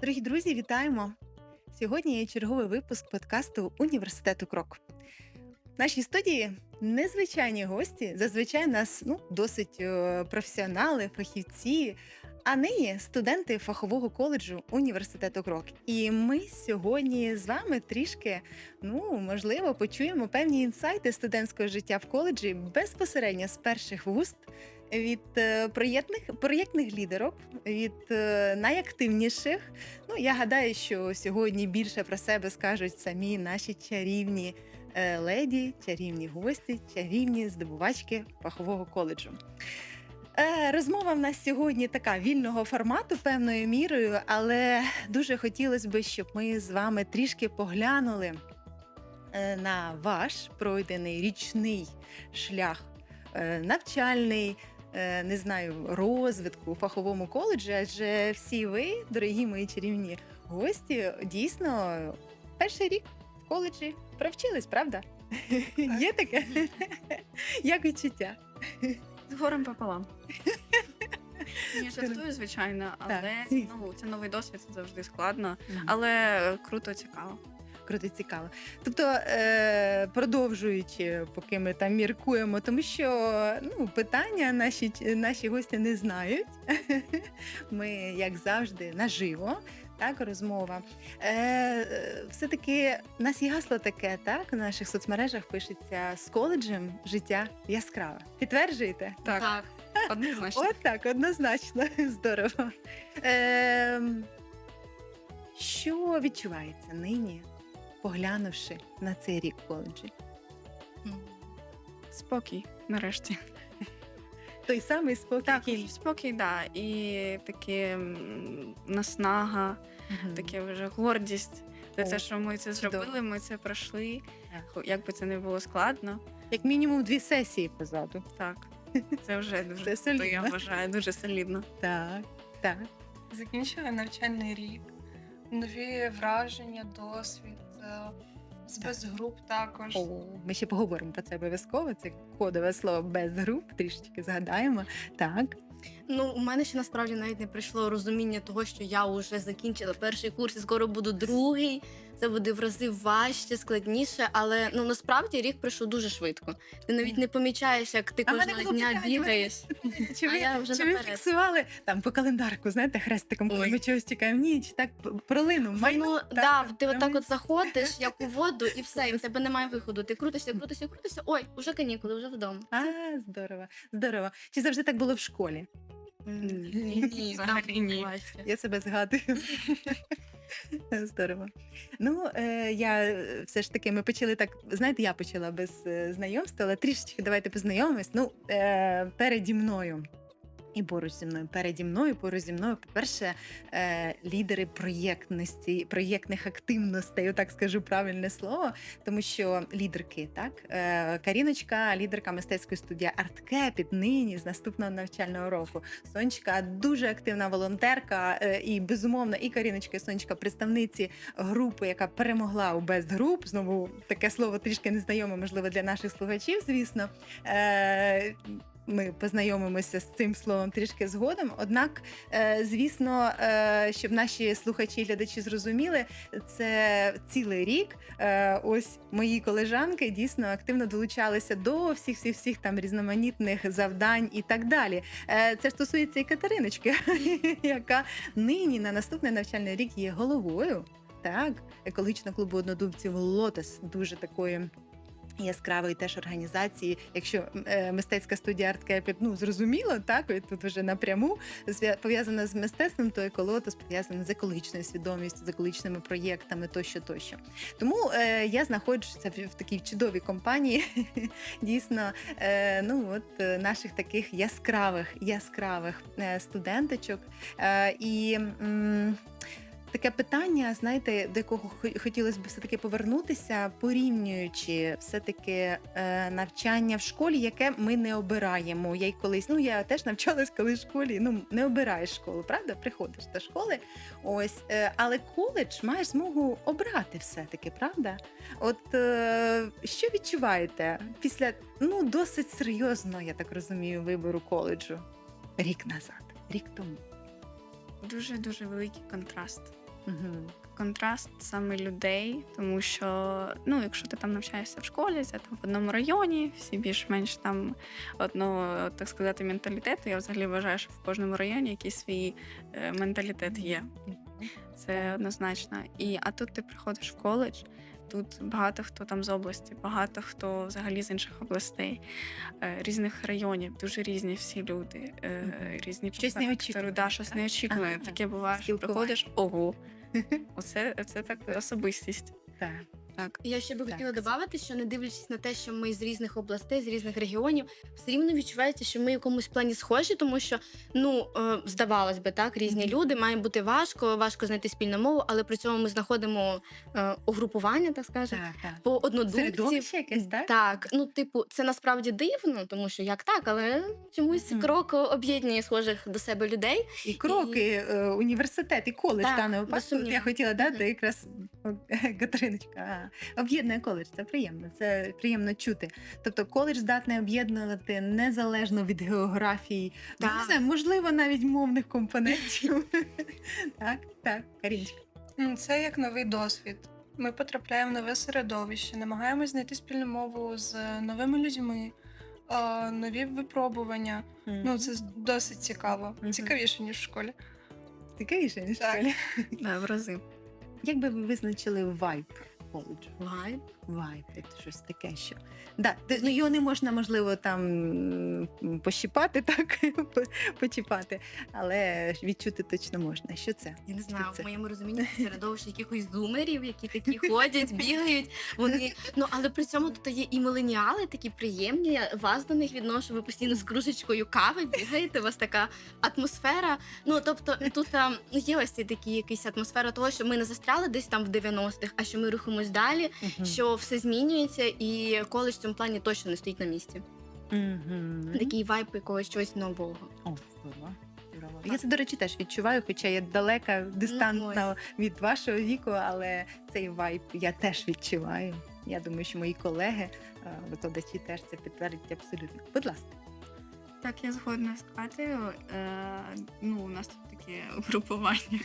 Дорогі друзі, вітаємо! Сьогодні є черговий випуск подкасту Університету Крок. В нашій студії незвичайні гості. Зазвичай нас ну, досить е, професіонали, фахівці, а нині студенти фахового коледжу університету Крок. І ми сьогодні з вами трішки, ну можливо, почуємо певні інсайти студентського життя в коледжі безпосередньо з перших вуст від е, проєктних проєктних лідерок, від е, найактивніших. Ну я гадаю, що сьогодні більше про себе скажуть самі наші чарівні е, леді, чарівні гості, чарівні здобувачки фахового коледжу. Розмова в нас сьогодні така вільного формату певною мірою, але дуже хотілося б, щоб ми з вами трішки поглянули на ваш пройдений річний шлях навчальний, не знаю, розвитку фаховому коледжі, адже всі ви, дорогі мої чарівні гості, дійсно перший рік в коледжі провчились, правда? Є таке? Як відчуття? З горем пополам. Ні, жартую, звичайно, але звісно. ну, це новий досвід, це завжди складно, але е, круто, цікаво. Круто цікаво. Тобто, е, продовжуючи, поки ми там міркуємо, тому що ну, питання наші, наші гості не знають. Ми, як завжди, наживо. Так, розмова. Е, все-таки в нас є гасло таке, так, в наших соцмережах пишеться з коледжем життя яскраве. Підтверджуєте? Так, однозначно. От так, однозначно. Здорово. Е, що відчувається нині, поглянувши на цей рік коледжі? Спокій, нарешті. Той самий спокій. Так, який- спокій, да. І таке наснага, Мгм. таке вже гордість. За те, що ми це чудово. зробили, ми це пройшли. Так. Як би це не було складно, Як мінімум дві сесії позаду. так. Це вже дуже Це круто, я вважаю, дуже солідно. Так, так. Закінчили навчальний рік, нові враження, досвід, без груп також. О, ми ще поговоримо про це обов'язково. Це кодове слово без груп, трішечки згадаємо. Так. Ну, у мене ще насправді навіть не прийшло розуміння того, що я вже закінчила перший курс і скоро буду другий. Це буде в рази важче, складніше, але ну насправді рік пройшов дуже швидко. Ти навіть не помічаєш, як ти кожного дня бігаєш. Чи ви, я вже чи ви фіксували там по календарку, знаєте, хрестиком, коли ми чогось чекаємо? Ні, чи так пролинув. Воно да, ти отак от заходиш, як у воду, і все, і в тебе немає виходу. Ти крутишся, крутишся, крутишся. Ой, уже канікули, вже вдома. А, здорово, здорово. Чи завжди так було в школі? Ні, ні, ні. Я себе згадую. Здорово. Ну, е, я е, все ж таки, ми почали так. Знаєте, я почала без е, знайомства, але трішечки давайте познайомимось. Ну, переді мною. І поруч зі мною, переді мною, поруч зі мною, по-перше, е, лідери проєктності, проєктних активностей, отак скажу правильне слово, тому що лідерки, так е, Каріночка, лідерка мистецької студії Арткепіт нині з наступного навчального року. Сонечка дуже активна волонтерка, е, і безумовно, і Каріночка, і Сонечка представниці групи, яка перемогла у Best Group. Знову таке слово трішки незнайоме, можливо, для наших слухачів, звісно. Е, ми познайомимося з цим словом трішки згодом. Однак, е, звісно, е, щоб наші слухачі і глядачі зрозуміли, це цілий рік. Е, Ось мої колежанки дійсно активно долучалися до всіх всіх всіх там різноманітних завдань і так далі. Це стосується і Катериночки, яка нині на наступний навчальний рік є головою. Так, екологічного клубу однодумців Лотос дуже такої. Яскравої теж організації, якщо е, мистецька студія Арткепіт, ну зрозуміло, так і тут вже напряму пов'язана з мистецтвом, то еколотос пов'язана з екологічною свідомістю, з екологічними проєктами тощо, тощо. Тому е, я знаходжуся в, в такій чудовій компанії, дійсно, е, ну от е, наших таких яскравих, яскравих е, студенточок. Е, і м, Таке питання, знаєте, до якого хотілося б все-таки повернутися, порівнюючи все-таки е, навчання в школі, яке ми не обираємо. Я й колись, ну я теж навчалась колись в школі. Ну не обираєш школу, правда? Приходиш до школи. Ось, е, але коледж маєш змогу обрати все-таки, правда? От е, що відчуваєте після ну досить серйозного, я так розумію, вибору коледжу рік назад, рік тому. Дуже дуже великий контраст. Контраст саме людей, тому що ну, якщо ти там навчаєшся в школі, це там в одному районі, всі більш-менш там одного, так сказати, менталітету. Я взагалі вважаю, що в кожному районі якийсь свій е, менталітет є. Це однозначно. І а тут ти приходиш в коледж. Тут багато хто там з області, багато хто взагалі з інших областей, е, різних районів, дуже різні всі люди, е, різні Щось неочікуване, Да, щось неочікуване. Таке буває, що приходиш, ого, оце, це так особистість. Так. Так. Я ще би Так. хотіла додати, що не дивлячись на те, що ми з різних областей, з різних регіонів, все рівно відчувається, що ми в якомусь плані схожі, тому що ну е, здавалось би, так різні Мгм. люди має бути важко, важко знайти спільну мову, але при цьому ми знаходимо е, угрупування, так скажемо. Так, так. По однодумців. Якесь, так? Так, ну типу, це насправді дивно, тому що як так, але чомусь Мгм. крок об'єднує схожих до себе людей. І кроки, е, університет, і коледж дане без Я хотіла дати Мгм. якраз о, Катериночка. Об'єднує коледж, це приємно, це приємно чути. Тобто коледж здатний об'єднувати незалежно від географії, ну, не знаю, можливо, навіть мовних компонентів. так, так, Каріночка. М, Це як новий досвід. Ми потрапляємо в нове середовище, намагаємось знайти спільну мову з новими людьми, нові випробування. Ну, це досить цікаво. Цікавіше, ніж в школі. цікавіше, ніж в Так. школі. Да, в рази. Як би ви визначили вайб коледжу? Вайб. Вайб, це щось таке, що. Да, ну, його не можна, можливо, там пощіпати, так, почіпати, але відчути точно можна. Що це? Я не знаю, це? в моєму розумінні це середовище якихось зумерів, які такі ходять, бігають. Вони ну але при цьому тут є і миленіали, такі приємні. Я вас до них відношу. Ви постійно з кружечкою кави бігаєте. У вас така атмосфера. Ну тобто, тут а, є ось цей такий якийсь атмосфера того, що ми не застряли десь там в 90-х, а що ми рухаємось далі, що все змінюється, і коледж в цьому плані точно не стоїть на місці. Мгм. Такий вайб якогось чогось нового. О, здорово. здорово. Я це, до речі, теж відчуваю, хоча я далека, дистантна від вашого віку, але цей вайб я теж відчуваю. Я думаю, що мої колеги, е, викладачі теж це підтвердять абсолютно. Будь ласка. Так, я згодна з Катею. Е, ну, у нас тут таке угрупування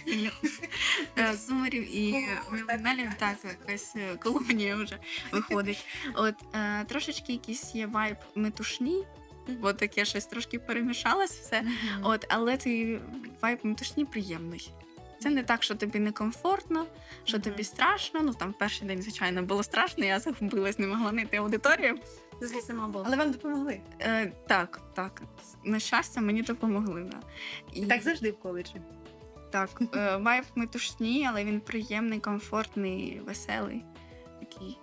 е, зумерів і міленалів, так, якась е, колонія вже виходить. От е, трошечки якийсь є вайб метушні, бо таке щось трошки перемішалось все. От, але цей вайб метушні приємний. Це не так, що тобі некомфортно, що тобі страшно. Ну там перший день, звичайно, було страшно, я загубилась, не могла знайти аудиторію. Сама була. Але вам допомогли. Е, так, так. На щастя, мені допомогли. Да. І, Так завжди в коледжі. так е, вайб метушні, але він приємний, комфортний, веселий. Такий,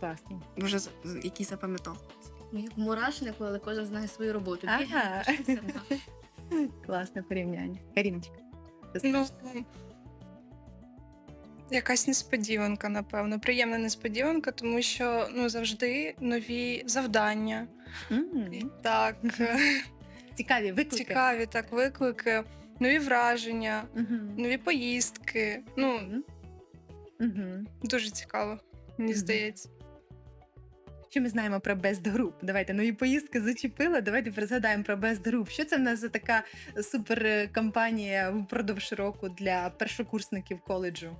Класно. дуже з- з- який запам'ятовується. Ну, як в мурашнику, але кожен знає свою роботу. Ага. Бігає. Класне порівняння. Каріночка. Ну, якась несподіванка, напевно. Приємна несподіванка, тому що ну, завжди нові завдання. М, І так, Цікаві виклики. цікаві так, виклики, нові враження, Мгм. нові поїздки. Ну, Мгм. Мгм. дуже цікаво, мені Мгм. здається. Що ми знаємо про Best Group? Давайте нові поїздки зачепила. Давайте призгадаємо про Best Group. Що це в нас за така супер кампанія впродовж року для першокурсників коледжу?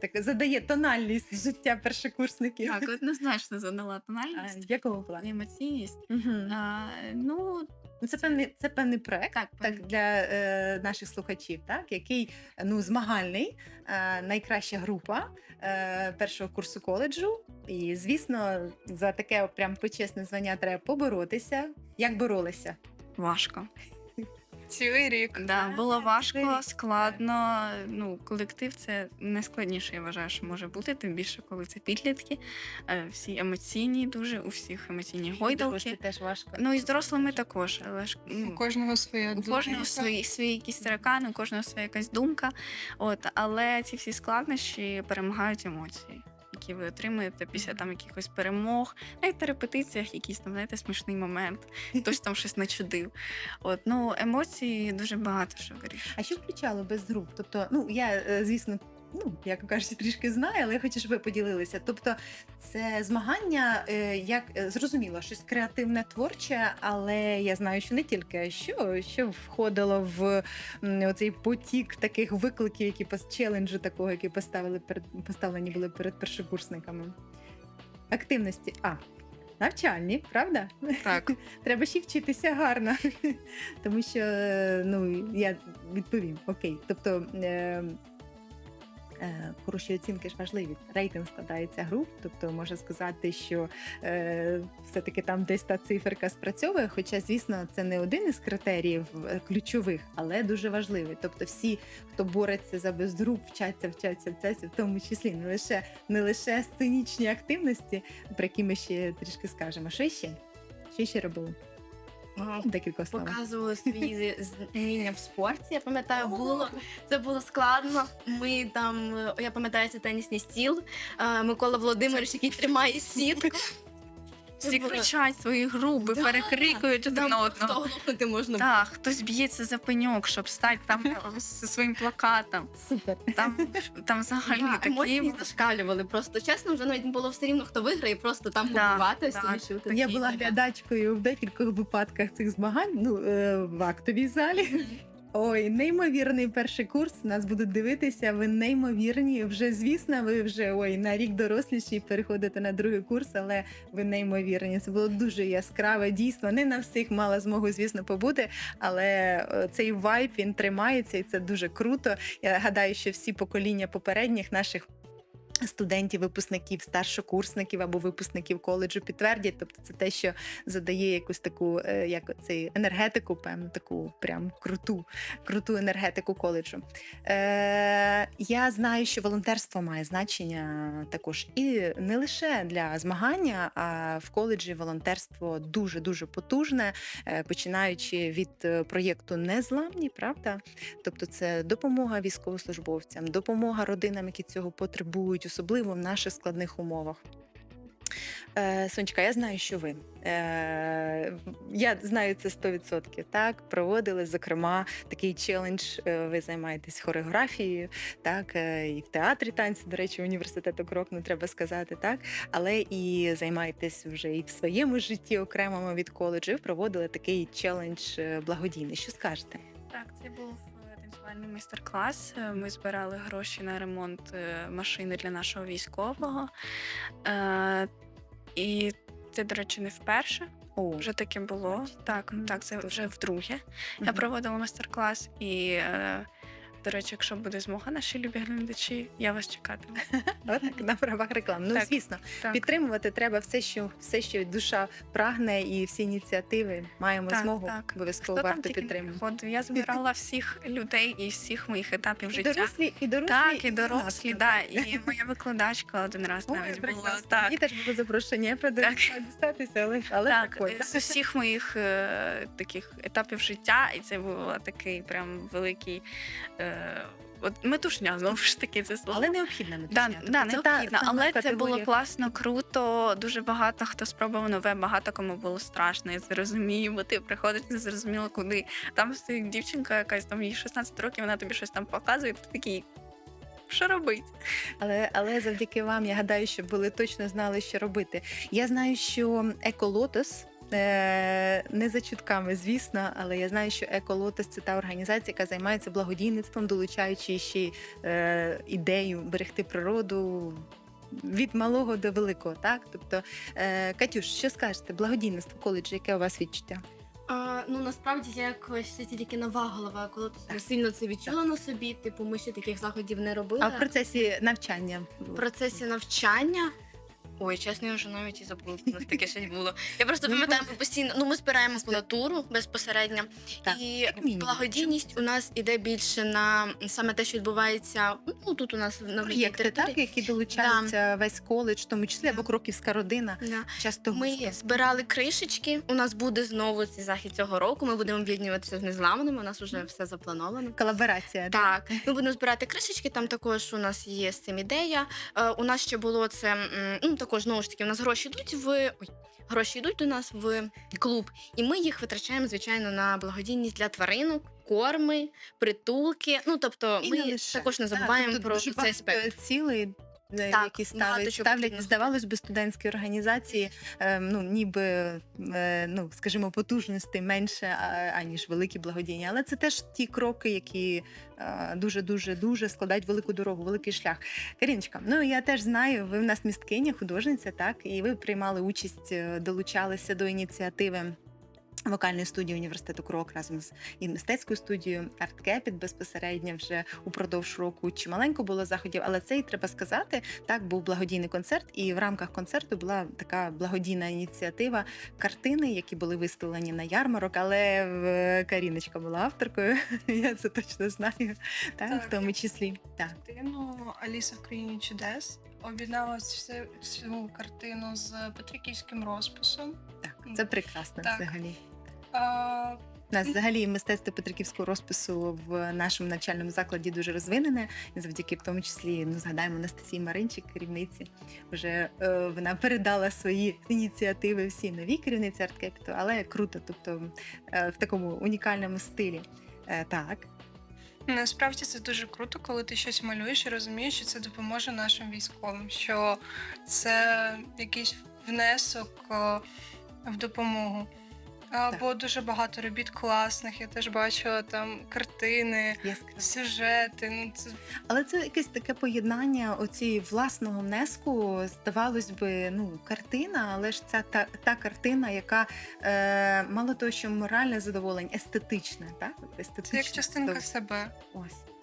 Так задає тональність життя першокурсників. Так, однозначно задала А, тональність, якого плану? емоційність. Угу. А, ну, Ну, це певний це певний проект. так, Так, для е, наших слухачів, так який ну змагальний, е, найкраща група е, першого курсу коледжу. І звісно, за таке прям почесне звання треба поборотися. Як боролися? важко. Цілий рік. Да, було важко, складно. Ну, колектив це найскладніше, я вважаю, що може бути, тим більше, коли це підлітки. Е, Всі емоційні, дуже у всіх емоційні Це гойдалки. теж важко. Ну і з дорослими також, але ж У ну, кожного своя у кожного свої, свої якісь таракани, у кожного своя якась думка. От, але ці всі складнощі перемагають емоції. Які ви отримуєте після там якихось перемог, навіть на репетиціях якийсь там, знаєте, смішний момент, хтось там щось начудив. От, ну, емоції дуже багато що вирішує. А що включало без груп? Тобто, ну я е, звісно. Ну як кажуть, трішки знаю, але я хочу, щоб ви поділилися. Тобто, це змагання, е, як е, зрозуміло, щось креативне, творче, але я знаю, що не тільки що, що входило в м, оцей потік таких викликів, які челенджу такого, які поставили перед поставлені були перед першокурсниками. Активності. А. Навчальні, правда? Так. Треба ще вчитися гарно. Тому що е, ну, я відповім: окей. Тобто е, хороші оцінки ж важливі. Рейтинг складається груп, тобто можна сказати, що е, все-таки там десь та циферка спрацьовує. Хоча, звісно, це не один із критеріїв е, ключових, але дуже важливий. Тобто, всі, хто бореться за бездруг, вчаться, вчаться, вчаться, в тому числі не лише не лише сценічні активності, про які ми ще трішки скажемо. Що ще? Що ще робили? Ага. Декілька слов. Показували свої зміння в спорті. Я пам'ятаю, було це було складно. Ми там, е, я пам'ятаю, це тенісний стіл. е, Микола Володимирович, який тримає сітку. Всі кричать свої груби, Да. перекрикують один Там одного. глохнути можна. Так, хтось б'ється за пеньок, щоб стати там зі своїм плакатом. Супер. Там, там взагалі Да, такі емоції зашкалювали. Просто чесно, вже навіть було все рівно, хто виграє, просто там Да, побувати, да. відчути. Я була глядачкою в декількох випадках цих змагань. Ну е, в актовій залі. Ой, неймовірний перший курс. Нас будуть дивитися. Ви неймовірні. Вже звісно, ви вже ой на рік доросліші переходите на другий курс, але ви неймовірні. Це було дуже яскраве. Дійсно, не на всіх мала змогу, звісно, побути. Але е, цей вайб він тримається, і це дуже круто. Я гадаю, що всі покоління попередніх наших. Студентів, випускників, старшокурсників або випускників коледжу підтвердять, тобто це те, що задає якусь таку, е, як цей енергетику, певну таку прям круту, круту енергетику коледжу. Е, я знаю, що волонтерство має значення також і не лише для змагання, а в коледжі волонтерство дуже дуже потужне, е, починаючи від е, проєкту Незламні, правда? Тобто, це допомога військовослужбовцям, допомога родинам, які цього потребують, особливо в наших складних умовах. Е, Сонечка, я знаю, що ви. Е, я знаю це 100%. Так, проводили, зокрема, такий челендж. е, Ви займаєтесь хореографією, так, і в театрі танці, до речі, університету крок, не треба сказати, так, але і займаєтесь вже і в своєму житті окремому від коледжу. Проводили такий челендж благодійний. Що скажете? Так, це був танцювальний майстер-клас. Е, Ми збирали гроші на ремонт е, машини для нашого військового. Е, І це, до речі, не вперше. О, Вже таке було. Так, так, це вже вдруге. Я проводила майстер-клас і. е, До речі, якщо буде змога, наші любі глядачі, я вас чекатиму. Отак, на правах реклами. Ну, Так, звісно, Так, підтримувати треба все, що все, що душа прагне, і всі ініціативи маємо Так, змогу. так. Обов'язково хто там варто тільки не підтримувати. приходив? Я збирала всіх людей із всіх моїх етапів І життя. дорослі, і дорослі, Так, і дорослі, да. І моя викладачка один раз Ой, навіть була. прекрасно. Так. Мені теж було запрошення, я правда Так. не дістатися, але, але Так, з усіх моїх е, таких етапів життя, і це був такий прям великий е, от метушня, знову ж таки, це слово. Але необхідна Да, методичка. да, Тобто це та необхідно, сама але це було класно, круто. Дуже багато хто спробував нове, багато кому було страшно. Я це розумію, бо ти приходиш не зрозуміло куди. Там стоїть дівчинка, якась там їй 16 років, вона тобі щось там показує. Ти такий. Що робить? Але, але завдяки вам, я гадаю, що були точно знали, що робити. Я знаю, що Еколотос. Е, Не за чутками, звісно, але я знаю, що Еколотос це та організація, яка займається благодійництвом, долучаючи ще е, ідею берегти природу від малого до великого. Так, тобто, е, Катюш, що скажете? Благодійництво коледжу, яке у вас відчуття? А, ну насправді я якось це тільки нова голова, коли ти сильно це відчула на собі. Типу, ми ще таких заходів не робили. А в процесі навчання В процесі навчання. Ой, чесно, я вже навіть і забула, у нас таке щось було. Я просто Ну, пам'ятаю, ми постійно ну ми збираємо макулатуру безпосередньо, Так, і як мінімум. благодійність у нас іде більше на саме те, що відбувається. Ну тут у нас на моїй проєкти, території. так, які долучаються весь коледж, в тому числі або кроківська родина. Да. Часто Ми густо. збирали кришечки. У нас буде знову цей захід цього року. Ми будемо об'єднуватися з незламними. У нас вже все заплановано. колаборація. Так, ми будемо збирати кришечки. Там також у нас є з цим ідея. Е, у нас ще було це м, ну, також знову ж таки, у нас гроші йдуть в ой, гроші йдуть до нас в клуб, і ми їх витрачаємо, звичайно, на благодійність для тваринок, корми, притулки. Ну тобто, І ми не також не Так, забуваємо тобто про цей спектр. е, Так, які ставлять, ставлять здавалось би, студентські організації, е, ну ніби е, ну скажімо, потужностей менше а- аніж великі благодійні. Але це теж ті кроки, які дуже дуже дуже складають велику дорогу, великий шлях. Каріночка, ну я теж знаю, ви в нас місткиня, художниця, так і ви приймали участь, е, долучалися до ініціативи. Вокальної студії університету Крок разом з і мистецькою студією Арткепіт безпосередньо вже упродовж року чималенько було заходів, але це і треба сказати. Так був благодійний концерт, і в рамках концерту була така благодійна ініціатива картини, які були виставлені на ярмарок. Але Каріночка була авторкою. Я це точно знаю. Так, Так. в тому числі. Так. картину Аліса в країні чудес. Об'єднала всю картину з петриківським розписом. Так, це прекрасно Так. взагалі. А, У нас взагалі мистецтво Петриківського розпису в нашому навчальному закладі дуже розвинене. Завдяки в тому числі ну згадаємо Анастасії Маринчик, керівниці. Вже е, вона передала свої ініціативи всі новій керівниці арткепіту, але круто, тобто е, в такому унікальному стилі. Е, так, Насправді це дуже круто, коли ти щось малюєш і розумієш, що це допоможе нашим військовим, що це якийсь внесок е, в допомогу. А, Так. Бо дуже багато робіт класних. Я теж бачила там картини, яскраво. сюжети. Ну це Але це якесь таке поєднання оцієї власного внеску. Здавалось би, ну картина, але ж ця та, та картина, яка е, мало того, що моральне задоволення, естетична, так? От Естетична це як частинка себе. Ось.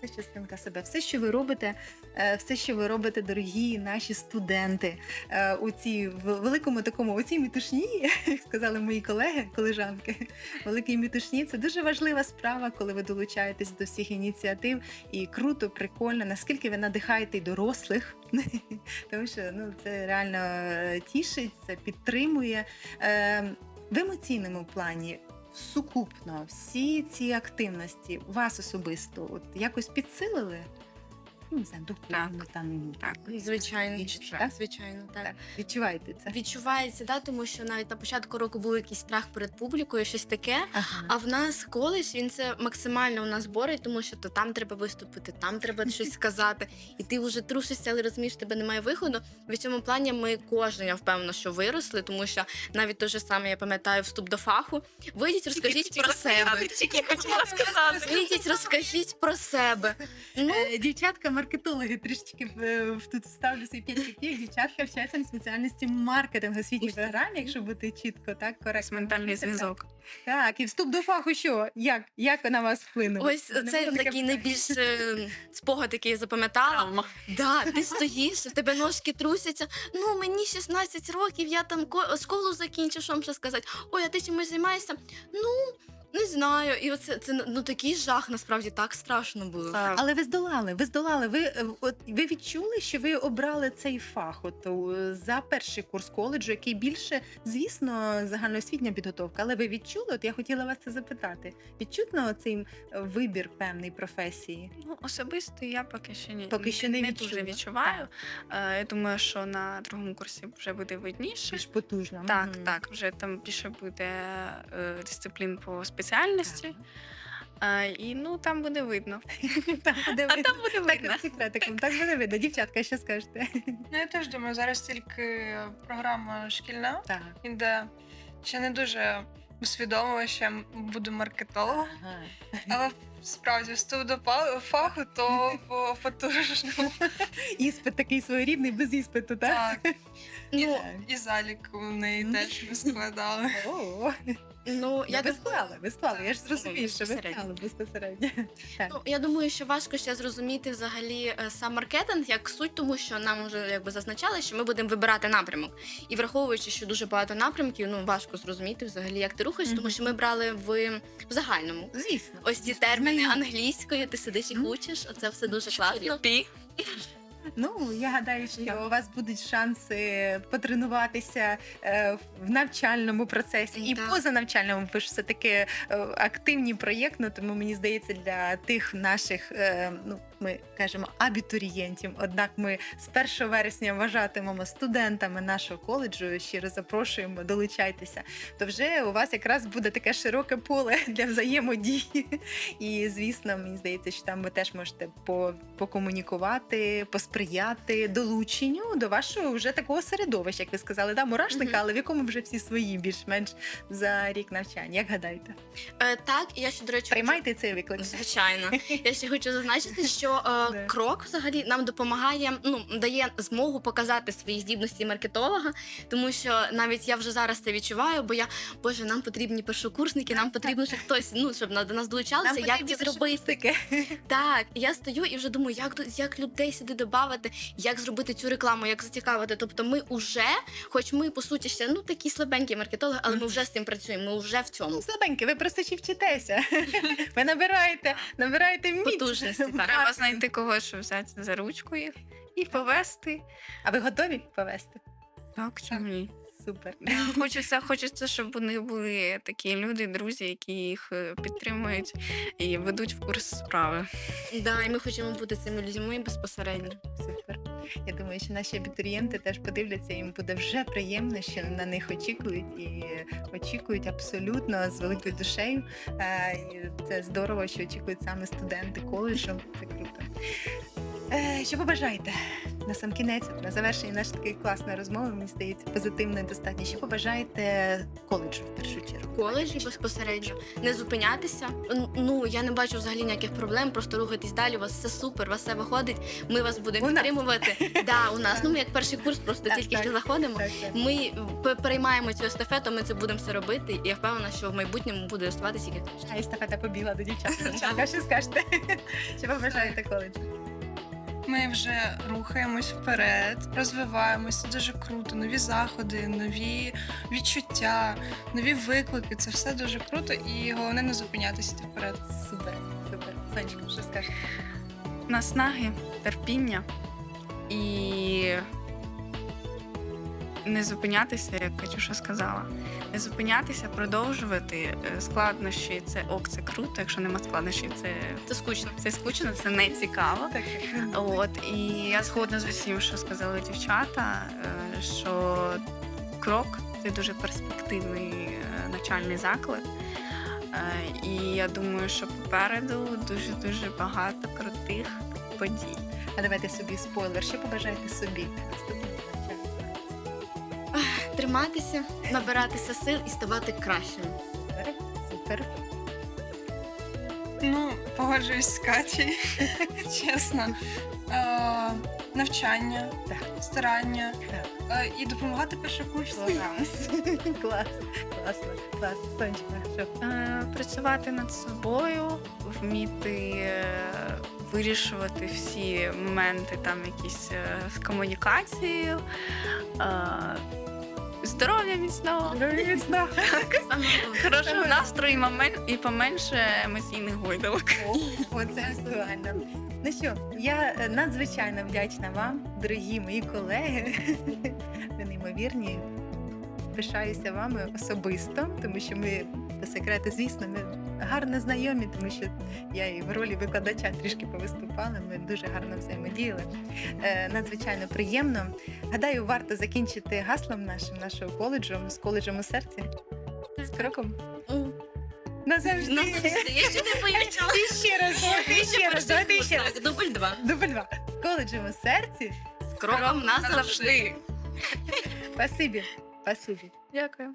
Це частинка себе. Все, що ви робите, е, все, що ви робите, дорогі наші студенти, е, у цій великому такому, у цій мітушні, як сказали мої колеги, колежанки, великій мітушні, це дуже важлива справа, коли ви долучаєтесь до всіх ініціатив. І круто, прикольно, наскільки ви надихаєте й дорослих, тому що ну, це реально е, тішить, це підтримує. Е, В емоційному плані сукупно всі ці активності вас особисто от якось підсилили? Ну, не знаю, духовно там. Так. Звичайно, психологічно, так, так? звичайно, так. Так. Відчуваєте це? Відчувається, да, тому що навіть на початку року був якийсь страх перед публікою, щось таке. Ага. А в нас коледж він це максимально у нас борить, тому що то там треба виступити, там треба щось сказати, і ти вже трусишся, але розумієш, тебе немає виходу. В цьому плані ми кожен, я впевнена, що виросли, тому що навіть те ж саме я пам'ятаю вступ до фаху. Вийдіть, розкажіть про себе. Вийдіть, розкажіть про себе. Ну, Дівчатка, маркетологи, трішечки е, тут вставлю свій 5 копійок. Дівчатка вчаться на спеціальності маркетинг освітній програмі, якщо бути чітко, так коректно. Ментальний зв'язок. Так. і вступ до фаху, що? Як? Як на вас вплинув? ось це такий найбільш е, спогад, який я запам'ятала. Да, ти стоїш, в тебе ножки трусяться. Ну, мені 16 років, я там ко- школу закінчив, що вам ще сказати. Ой, а ти чимось займаєшся? Ну, не знаю. І оце це ну такий жах, насправді так страшно було. Так. Але ви здолали, ви здолали. Ви е, от ви відчули, що ви обрали цей фах от е, за перший курс коледжу, який більше, звісно, загальноосвітня підготовка. Але ви відчули? От я хотіла вас це запитати. Відчутно цей вибір певної професії? Ну, особисто я поки що ні, Поки що не не відчула. дуже відчуваю. Е, Я думаю, що на другому курсі вже буде видніше. Більш потужно. Так, Мгм. так, вже там більше буде е, дисциплін по спеціальності. Е, і ну там буде видно. Там буде А видно. там буде видно. Так, секретиком, так буде видно. Дівчатка, що скажете? Ну я теж думаю, зараз тільки програма шкільна, Так. де ще не дуже усвідомила, що я буду маркетологом. Ага. Але справді вступ до па- фаху, то по потужному. Іспит такий своєрідний, без іспиту, так? Так. І, Ну, і залік у неї теж ми складали. О, ну я ви думаю, склали, ви склали. Я ж зрозумію, що ви безпосередньо. склали безпосередньо. Так. Ну, я думаю, що важко ще зрозуміти взагалі е, сам маркетинг як суть, тому що нам вже якби зазначали, що ми будемо вибирати напрямок. І враховуючи, що дуже багато напрямків, ну важко зрозуміти взагалі, як ти рухаєшся, тому Мгм. що ми брали в, в загальному. Звісно. Ось ці терміни англійською, ти сидиш їх Мгм. учиш, оце все дуже класно. Ну, я гадаю, що у вас будуть шанси потренуватися е, в навчальному процесі і Так. поза навчальному, ви ж все таки е, активні проєктно, тому мені здається, для тих наших е, ну. Ми кажемо абітурієнтів. Однак ми з 1 вересня вважатимемо студентами нашого коледжу. Щиро запрошуємо, долучайтеся. То вже у вас якраз буде таке широке поле для взаємодії. І звісно, мені здається, що там ви теж можете покомунікувати, посприяти долученню до вашого вже такого середовища, як ви сказали, да, мурашника, але в якому вже всі свої більш-менш за рік навчання. Як гадаєте? Е, так, і я ще, до речі, хочу- Приймайте цей виклик. Звичайно, я ще хочу зазначити, що е, Да. крок взагалі нам допомагає, ну дає змогу показати свої здібності маркетолога, тому що навіть я вже зараз це відчуваю, бо я боже, нам потрібні першокурсники, нам потрібно, щоб хтось ну щоб на- до нас долучалися. Нам як це зробити? Так, я стою і вже думаю, як як людей сюди додати, як зробити цю рекламу, як зацікавити. Тобто, ми вже, хоч ми по суті ще ну такі слабенькі маркетологи, але ми вже з цим працюємо. Ми вже в цьому Слабенькі, ви просто ще вчитеся. Ви набираєте, набираєте міць. потужності. Так. Треба знайти когось, щоб взяти за ручку їх і повести. А ви готові повести? Так, чому ні? Супер. Хочеться, хочеться, щоб вони були такі люди, друзі, які їх е, підтримують і ведуть в курс справи. Да, і ми хочемо бути цими людьми безпосередньо. Супер. Я думаю, що наші абітурієнти теж подивляться, їм буде вже приємно, що на них очікують і очікують абсолютно з великою душею. Е, Це здорово, що очікують саме студенти коледжу. Це круто. Е, Що побажаєте на сам кінець, на завершення нашої такої класної розмови, мені здається, позитивно і достатньо. Що побажаєте коледжу в першу чергу? коледжі безпосередньо не зупинятися. Ну я не бачу взагалі ніяких проблем. Просто рухайтесь далі. У вас все супер, у вас все виходить. Ми вас будемо У нас. підтримувати. Да, у нас. Ну ми як перший курс, просто тільки що заходимо. Так, так. Ми переймаємо цю естафету, ми це будемо все робити. І я впевнена, що в майбутньому буде оставатися тільки краще. А естафета побігла до дівчат. Що скажете? Що побажаєте коледжу? Ми вже рухаємось вперед, розвиваємося дуже круто. Нові заходи, нові відчуття, нові виклики. Це все дуже круто, і головне не зупинятися йти вперед. Супер, супер. Сонечка, що скажеш? Наснаги, терпіння і не зупинятися, як Катюша сказала. Не зупинятися, продовжувати Е, складнощі. Це ок, це круто. Якщо нема складнощів, це, Це скучно. це скучно, це не цікаво. Так, От і я згодна з усім, що сказали дівчата, е, що крок це дуже перспективний е, навчальний заклад. І я думаю, що попереду дуже дуже багато крутих подій. А давайте собі спойлер. Що побажаєте собі? Триматися, набиратися сил і ставати кращими. Супер, супер. Ну, погоджуюсь з Катєю, чесно. Е, навчання, Так. старання Так. е, і допомагати першокурсникам. Клас. Клас, класно, класно. Сонечко. Е, Працювати над собою, вміти е, вирішувати всі моменти, там якісь е, з комунікацією. е, Здоров'я міцного, Міцно. міцного! головне. хорошого настрою і момен- і поменше емоційних гойдалок. Оце актуально. Ну що, я е, надзвичайно вдячна вам, дорогі мої колеги. Ви неймовірні. Пишаюся вами особисто, тому що ми по секрету, звісно, ми гарно знайомі, тому що я і в ролі викладача трішки повиступала. Ми дуже гарно взаємодіяли. Е, надзвичайно приємно. Гадаю, варто закінчити гаслом нашим нашого коледжу з коледжем у серці. З кроком. М. Назавжди. Ну, Я ще не поїхала. І ще раз, давайте ще раз, давайте ще раз. Дубль два. Дубль два. Коледжем у серці. З кроком назавжди. Назавжди. Спасибі. Спасибі. Дякую.